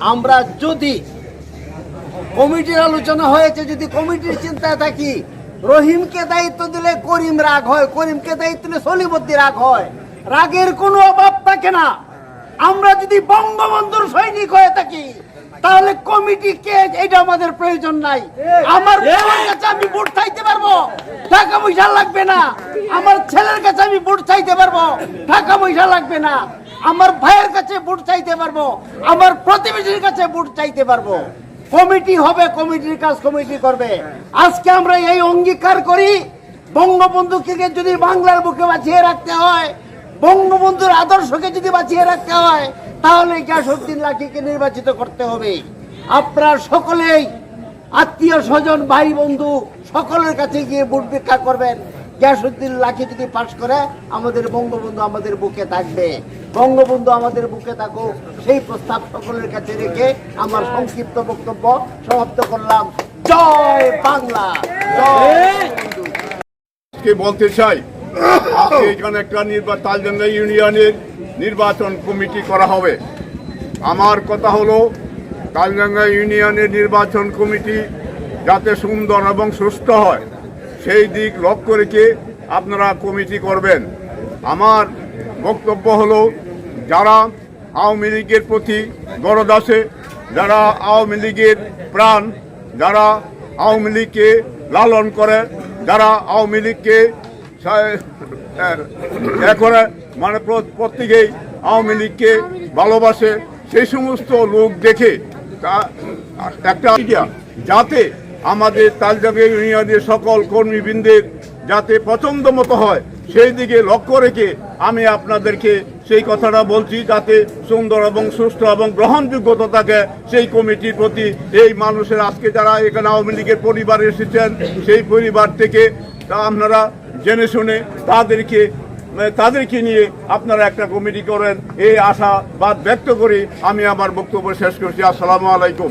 আমরা যদি কমিটির আলোচনা হয়েছে যদি কমিটির চিন্তায় থাকি রহিমকে দায়িত্ব দিলে করিম রাগ হয় করিমকে দায়িত্ব দিলে সলিবদ্দি রাগ হয়। রাগের কোনো অভাব থাকে না। আমরা যদি বঙ্গবন্ধুর সৈনিক হয়ে থাকি তাহলে কমিটি কে? এটা আমাদের প্রয়োজন নাই। আমার বাবার কাছে আমি ভোট চাইতে পারব। টাকা পয়সা লাগবে না। আমার ছেলের কাছে আমি ভোট চাইতে পারব। টাকা পয়সা লাগবে না। আমার ভাইয়ের কাছে ভোট চাইতে পারব, আমার প্রতিবেশীর কাছে ভোট চাইতে পারব। কমিটি হবে, কমিটির কাজ কমিটি করবে। আজকে আমরা এই অঙ্গীকার করি, বঙ্গবন্ধুকে যদি বাংলার বুকে বাঁচিয়ে রাখতে হয়, বঙ্গবন্ধুর আদর্শকে যদি বাঁচিয়ে রাখতে হয়, তাহলে গ্যাসুদ্দিন লাঠিকে নির্বাচিত করতে হবে। আপনারা সকলেই আত্মীয় স্বজন, ভাই বন্ধু, সকলের কাছে গিয়ে ভোট ভিক্ষা করবেন। গ্যাসুদ্দিন লাঠি যদি পাশ করে, আমাদের বঙ্গবন্ধু আমাদের বুকে থাকবে। বঙ্গবন্ধু আমাদের বুকে থাকুক, সেই প্রস্তাব সকলের কাছে রেখে আমার সংক্ষিপ্ত বক্তব্য সমাপ্ত করলাম। জয় বাংলা বলতে চাই? আজকে এখানে একটা নির্বাচন ইউনিয়নের নির্বাচন কমিটি করা হবে। আমার কথা হলো তালজাঙ্গা ইউনিয়নের নির্বাচন কমিটি যাতে সুন্দর এবং সুস্থ হয়। সেই দিক লক্ষ্য রেখে আপনারা কমিটি করবেন। আমার বক্তব্য হলো, যারা আওয়ামী লীগের প্রতি গরদ আছে, যারা আওয়ামী লীগের প্রাণ, যারা আওয়ামী লীগকে লালন করে, যারা আওয়ামী লীগকে করে মানে প্র- প্রত্যেকেই আওয়ামী লীগকে ভালোবাসে, সেই সমস্ত লোক দেখে একটা যাতে আমাদের তালজাগে ইউনিয়নের সকল কর্মীবৃন্দের যাতে পছন্দ মতো হয়, সেই দিকে লক্ষ্য রেখে আমি আপনাদেরকে সেই কথাটা বলছি, যাতে সুন্দর এবং সুস্থ এবং গ্রহণযোগ্যতা থাকে সেই কমিটির প্রতি। এই মানুষের আজকে যারা এখানে আওয়ামী লীগের পরিবারে এসেছেন, সেই পরিবার থেকে তা আপনারা জেনে শুনে তাদেরকে তাদেরকে নিয়ে আপনারা একটা কমিটি করেন। এই আশাবাদ ব্যক্ত করে আমি আমার বক্তব্য শেষ করছি। আসসালামু আলাইকুম।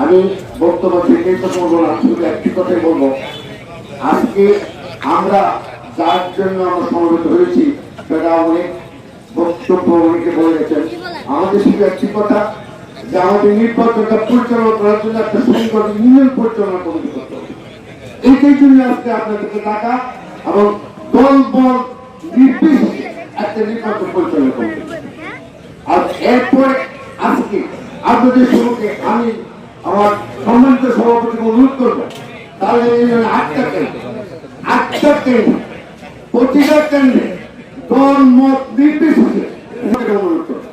আমি বক্তব্য থেকেই বলব না, শুধু একটি কথাই বলব। আজকে আমরা যার জন্য আমরা সমবেত হয়েছি, সেটা অনেক বক্তব্য অনেকে বলে আমাদের শুধু একটি কথা, যে আমাদের নির্বাচনটা পরিচালনা করার জন্য একটা সুন্দর ইউনিয়ন পরিচালনা কমিটি করতে হবে। এইটাই জন্য আজকে আপনাদেরকে টাকা এবং দল বল নির্বিশেষে একটা নির্বাচন পরিচালনা করতে আর এরপরে আজকে আপনাদের সঙ্গে আমি আমার সম্মানিত সভাপতিকে অনুরোধ করব তাহলে আটটা কেন্দ্র আটটা কেন্দ্র প্রতিটা কেন্দ্রে দল মত নির্বিশেষে অনুরোধ করব।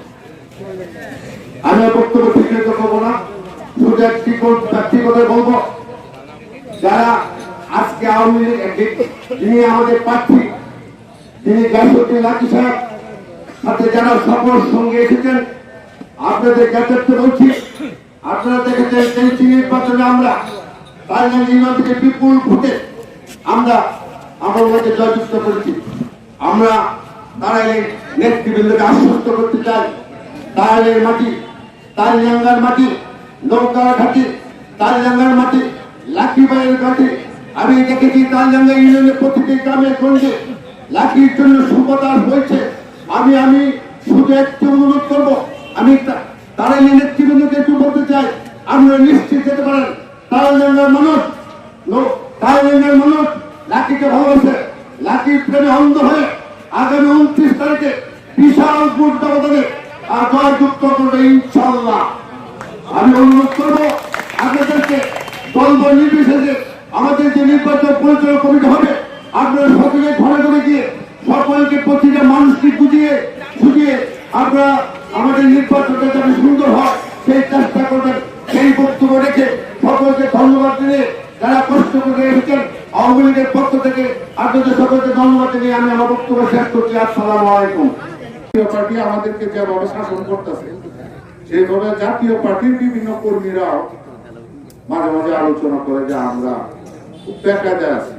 আমি বক্তব্য ঠিক করব না শুধু একটি একটি কথা বলব। যারা আজকে আওয়ামী লীগ যিনি আমাদের প্রার্থী তিনি গ্যাসুদ্দিন লাকি সাহেব সাথে যারা সকল সঙ্গে এসেছেন, আপনাদের জ্ঞাতার্থে বলছি আপনারা দেখেছেন তিন নির্বাচনে আমরা তাইল্যান্ড ইউনিয়ন থেকে বিপুল ভোটে আমরা জয়যুক্ত করেছি। আমরা নেতৃবৃন্দকে আশ্বস্ত করতে চাই। তাইলের মাটি তাইলাঙ্গার মাটি, নৌকার ঘাটি তাইলাঙ্গার মাটি, লাঠিবাইয়ের ঘাটি। আমি দেখেছি তাইলাঙ্গা ইউনিয়নের প্রতিটি গ্রামে গঞ্জে লাঠির জন্য সুপদাস হয়েছে। আমি আমি শুধু একটু অনুরোধ করব। আমি তারা এই নেতৃবৃন্দকে একটু বলতে চাই। আপনারা নিশ্চিত যেতে পারেন। তাইলাঙ্গার মানুষ তাইলাঙ্গার মানুষ লাঠিকে ভালোবাসে। লাঠির প্রেমে অন্ধ হয়ে আগামী উনত্রিশ তারিখে বিশাল ভোট ব্যবধানে আর জয়যুক্ত করবে ইনশাল্লাহ আমি অনুরোধ করব আপনাদেরকে দ্বন্দ্ব নির্বিশেষে আমাদের যে নির্বাচন পরিচালনা কমিটি হবে আপনারা সকলে ঘরে ঘরে গিয়ে সকলকে প্রতিটা মানুষকে বুঝিয়ে বুঝিয়ে আপনারা আমাদের নির্বাচনটা যাতে সুন্দর হয়, সেই চেষ্টা করবেন, সেই বক্তব্য রেখে সকলকে ধন্যবাদ দিয়ে যারা কষ্ট করে এসেছেন, আওয়ামী লীগের পক্ষ থেকে আপনাদের সকলকে ধন্যবাদ জানিয়ে আমি আমার বক্তব্য শেষ করছি। আসসালামু আলাইকুম। জাতীয় পার্টি আমাদেরকে যেভাবে শাসন করতেছে সেইভাবে জাতীয় পার্টির বিভিন্ন কর্মীরাও মাঝে মাঝে আলোচনা করে যে আমরা খুব বেকায়দায় আছি।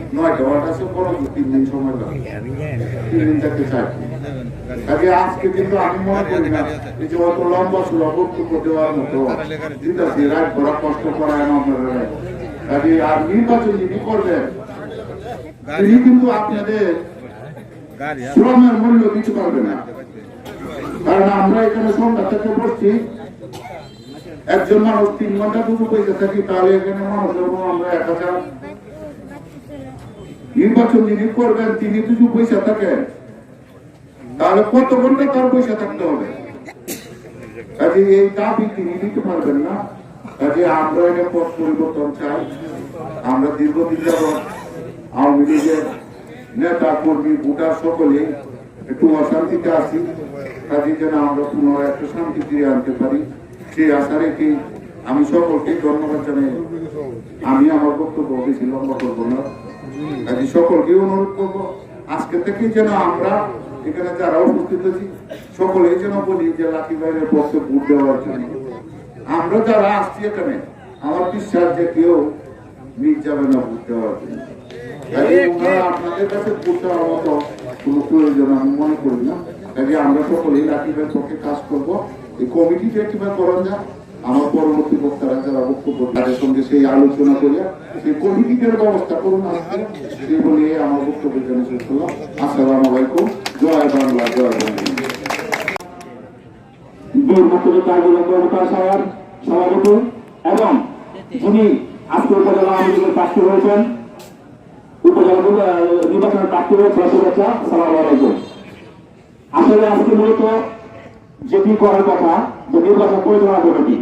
বড় তিন দিন কাজে আজকে কিন্তু আমি মনে করি না, এই যে অত লম্বা দেওয়ার মতো চিন্তা করা কষ্ট করায় না কাজে আর নির্বাচন করবেন, তিনি কিন্তু আপনাদের শ্রমের মূল্য দিতে পারবে না। কারণ আমরা এখানে সন্ধ্যা থেকে বসছি, একজন মানুষ তিন ঘণ্টা দুটো পয়সা থাকি, তাহলে এখানে মানুষের আমরা এক হাজার নির্বাচন যিনি করবেন, তিনি দুটো পয়সা থাকেন। তাহলে কত ঘণ্টা তার পয়সা থাকতে হবে? কাজে এই দাবি তিনি দিতে পারবেন না। কাজে আমরা এটা পথ পরিবর্তন চাই। আমরা দীর্ঘদিন যাবৎ আওয়ামী লীগের নেতা, কর্মী, ভোটার সকলে একটু অশান্তিতে আছি। কাজে যেন আমরা পুনরায় একটু শান্তি ফিরে আনতে পারি। সেই আশা রেখে আমি সকলকে ধন্যবাদ জানাই আমি আমার বক্তব্য বেশি লম্বা করব না। কাজে সকলকে অনুরোধ করব আজকে থেকে যেন আমরা এখানে যারা উপস্থিত আছি সকলেই যেন বলি যে লাকি ভাইয়ের পক্ষে ভোট দেওয়ার জন্য। আমরা যারা আসছি এখানে আমার বিশ্বাস যে কেউ মিট যাবে না ভোট দেওয়ার জন্য। আপনাদের কাছে ভোট দেওয়ার মতো কোনো প্রয়োজন আমি মনে করি না। কাজে আমরা সকলেই লাকি ভাইয়ের পক্ষে কাজ করব। এই কমিটিটা কীভাবে করা যায় আমার পরবর্তী বক্তারা যারা বক্তব্য তাদের সঙ্গে সেই আলোচনা করিয়া সেই কমিটিটার ব্যবস্থা করুন সেই বলে আমার বক্তব্য জানিয়ে শেষ করলাম। আসসালামু আলাইকুম। জয় বাংলা জয় বাংলা সভাপতি যেটি করার কথা, যে নির্বাচন পরিচালনা কমিটি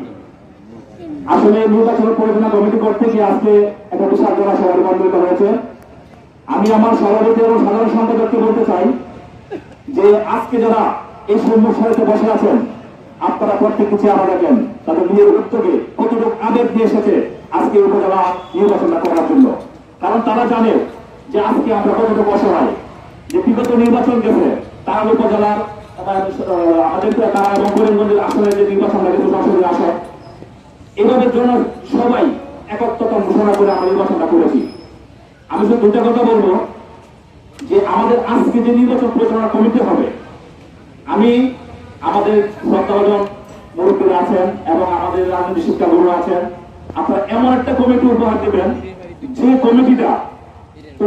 আসলে নির্বাচন পরিচালনা কমিটি করতে গিয়ে আজকে একটা বিশাল জনা সভা রূপান্তরিত হয়েছে। আমি আমার সভাপতি এবং সাধারণ সম্পাদককে বলতে চাই যে আজকে যারা এই সম্মুখ বসে আছেন, আপনারা প্রত্যেক চেহারা দেখেন, তাদের নিজের উদ্যোগে কতটুকু আবেগ দিয়ে এসেছে আজকে উপজেলা নির্বাচনটা করার জন্য। কারণ তারা জানে যে আজকে আমরা কতটুকু অসহায়। যে বিগত নির্বাচন গেছে, তারা উপজেলার আমাদের তারা এবং করিমগঞ্জের আসলে যে নির্বাচনটা গেছে সংসদীয় আসন এভাবে জন্য সবাই একত্রতা ঘোষণা করে আমরা নির্বাচনটা করেছি। আমি শুধু দুটা কথা বলব, যে আমাদের আজকে যে নির্বাচন পরিচালনা কমিটি হবে, আমি আমাদের শ্রদ্ধাভাজন মুরব্বীরা আছেন এবং আমাদের রাজনৈতিক শিক্ষা গুরু আছেন, আপনারা এমন একটা কমিটি উপহার দেবেন, যে কমিটিটা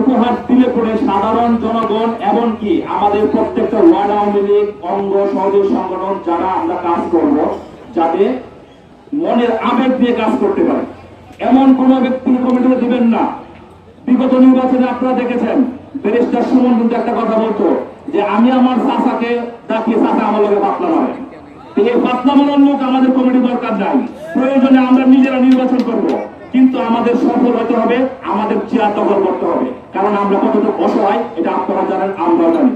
উপহার দিলে পরে সাধারণ জনগণ এমনকি আমাদের প্রত্যেকটা ওয়ার্ড আওয়ামী লীগ, অঙ্গ সহযোগী সংগঠন, যারা আমরা কাজ করব, যাতে মনের আবেগ দিয়ে কাজ করতে পারে। এমন কোন ব্যক্তি কমিটিতে দিবেন না। বিগত নির্বাচনে আপনারা দেখেছেন, ব্যারিস্টার সুমন কিন্তু একটা কথা বলতো যে, আমি আমার চাচাকে ডাকিয়ে চাচা আমার লোকে পাতলা মারে। এই পাতলা মারার লোক আমাদের কমিটি দরকার নাই। প্রয়োজনে আমরা নিজেরা নির্বাচন করব। কিন্তু আমাদের সফল হতে হবে, আমাদের চেয়ার দখল করতে হবে। কারণ আমরা কতটুকু অসহায়, এটা আপনারা জানেন, আমরাও জানি।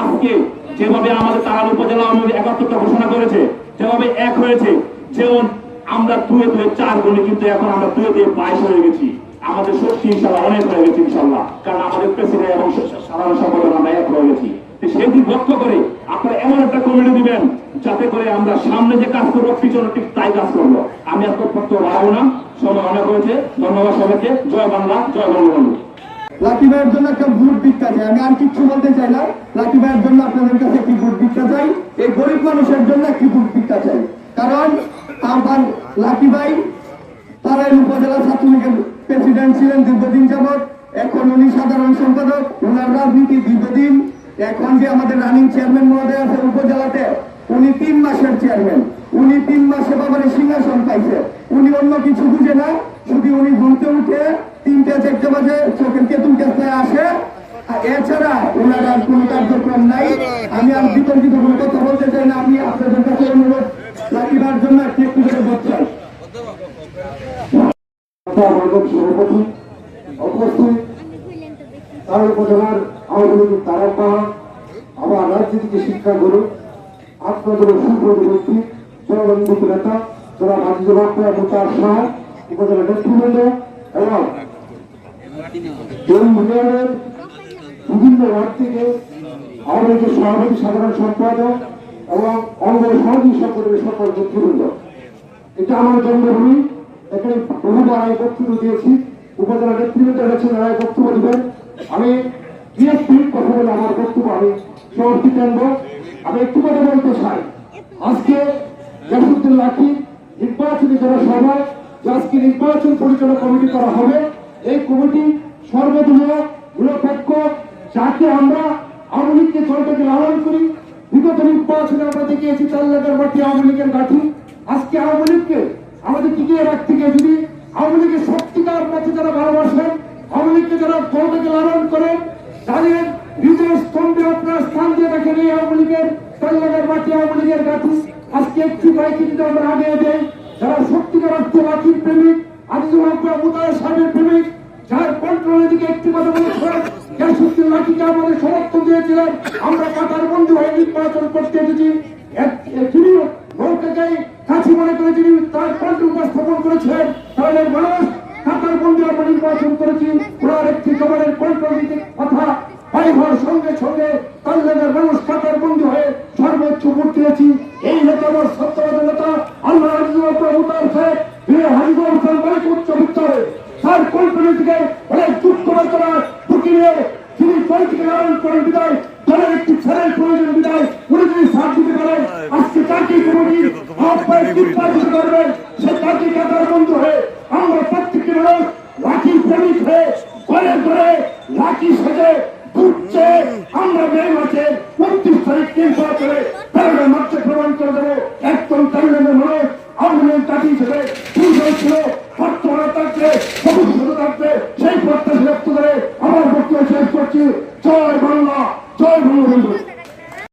আজকে যেভাবে আমাদের তারাল উপজেলা আওয়ামী লীগ একাত্তরটা ঘোষণা করেছে, যেভাবে এক হয়েছে, যেমন আমরা দুয়ে দুয়ে চার গুণে কিন্তু এখন আমরা দুয়ে দুয়ে বাইশ হয়ে গেছি। আমাদের শক্তি ইনশাল্লাহ অনেক হয়ে গেছে ইনশাল্লাহ। কারণ আমাদের প্রেসিডেন্ট এবং সাধারণ সম্পাদক আমরা এক হয়ে গেছি। দিক লক্ষ্য করে আপনারা এমন একটা কমিটি দিবেন যাতে করে আমরা সামনে যে কাজ করব পিছনে ঠিক তাই কাজ করব। আমি আর তথ্য বাড়াবো না। সময় অনেক হয়েছে। ধন্যবাদ সবাইকে। জয় বাংলা, জয় বঙ্গবন্ধু। লাকি ভাইয়ের জন্য একটা ভোট ভিক্ষা চাই। আমি আর কিচ্ছু বলতে চাই না। লাকি ভাইয়ের জন্য আপনাদের কাছে একটি ভোট ভিক্ষা চাই। এই গরিব মানুষের জন্য একটি ভোট ভিক্ষা চাই। কারণ আমার লাকি ভাই তারাই উপজেলা ছাত্রলীগের প্রেসিডেন্ট ছিলেন দীর্ঘদিন যাবৎ। এখন উনি সাধারণ সম্পাদক, ওনার রাজনীতি দীর্ঘদিন। এখন যে আমাদের রানিং চেয়ারম্যান মহোদয় আছে উপজেলাতে, উনি তিন মাসের চেয়ারম্যান। উনি তিন মাসে বাবার সিংহাসন পাইছে। উনি অন্য কিছু বুঝে না, শুধু উনি ঘুরতে উঠে তিনটে চারটে বাজে চোখের তেতুল কাছে আসে। এছাড়া ওনার আর কোনো কার্যক্রম নাই। আমি আর বিতর্কিত কোনো কথা বলতে চাই না। আমি আপনাদের কাছে অনুরোধ রাখিবার জন্য একটু একটু করে আমাদের সভাপতি উপস্থিত তার উপজেলার তারা পাহাড় আবার রাজনীতিকে শিক্ষা গুরু, আপনাদের সুপ্রতি ব্যক্তি জনগণিত নেতা যারা বিভিন্ন ওয়ার্ড থেকে আওয়ামী লীগের সভাপতি, সাধারণ সম্পাদক এবং অঙ্গ সহযোগী সম্পর্কের সকল নেতৃবৃন্দ এটা আমার জন্মভূমি এখানে বহুবার আমি বক্তব্য দিয়েছি। উপজেলা নেতৃবৃন্দ রয়েছেন তারা বক্তব্য দিবেন। আমি বিএসপি কথা বলে আমার বক্তব্য আমি সমাপ্তি টানবো আমি একটু কথা বলতে চাই। আজকে জাসুদ্দিন লাঠি নির্বাচনী সভা যে আজকে নির্বাচন পরিচালনা কমিটি করা হবে, এই কমিটি সর্বদলীয় নিরপেক্ষ যাকে আমরা আওয়ামী লীগকে দলটাকে লালন করি বিগত নির্বাচনে আমরা দেখিয়েছি চার লাখের মাটি আওয়ামী লীগের গাঠি আজকে আওয়ামী লীগকে আমাদের টিকিয়ে রাখতে গিয়ে যদি আওয়ামী লীগের সত্যিকার পথে যারা ভালোবাসেন আওয়ামী লীগকে যারা দলটাকে লালন করে, তাদের হৃদয় স্তম্ভে আপনার স্থান দিয়ে রাখেন এই আওয়ামী লীগের চার লাখের মাটি আওয়ামী লীগের গাঠি আজকে একটি বাইকে যদি আমরা আগে দেয় যারা সত্যিকার অর্থে মাটির প্রেমিক, আজিজুল হক মুতায় সাহেবের প্রেমিক যার কন্ট্রোলের দিকে একটি কথা বলেছিলেন গ্যাসুদ্দিন লাঠিকে আমাদের সমর্থন দিয়েছিলেন, আমরা কাতার বন্ধু হয়ে নির্বাচন করতে এসেছি। নৌকাকে মনে করে তার কণ্ঠ উপস্থাপন করেছেন তাহলে মানুষ কাতার বন্ধু আমরা নির্বাচন করেছি। ওনার একটি জবানের কন্ট্রোল কথা ঘর সঙ্গে সঙ্গে কাল্লানের মানুষ কাতার বন্ধু হয়ে সর্বোচ্চ ভোট দিয়েছি। ঘরে ঘরে লাঠি সাজে ঘুরছে আমরা মেয়ে মাসে পঁয়ত্রিশ তারিখ নির্বাচনে তারা মঞ্চে প্রমাণ করে দেবো। একদম তারুণ্যের মানুষ আমরা তাকিয়ে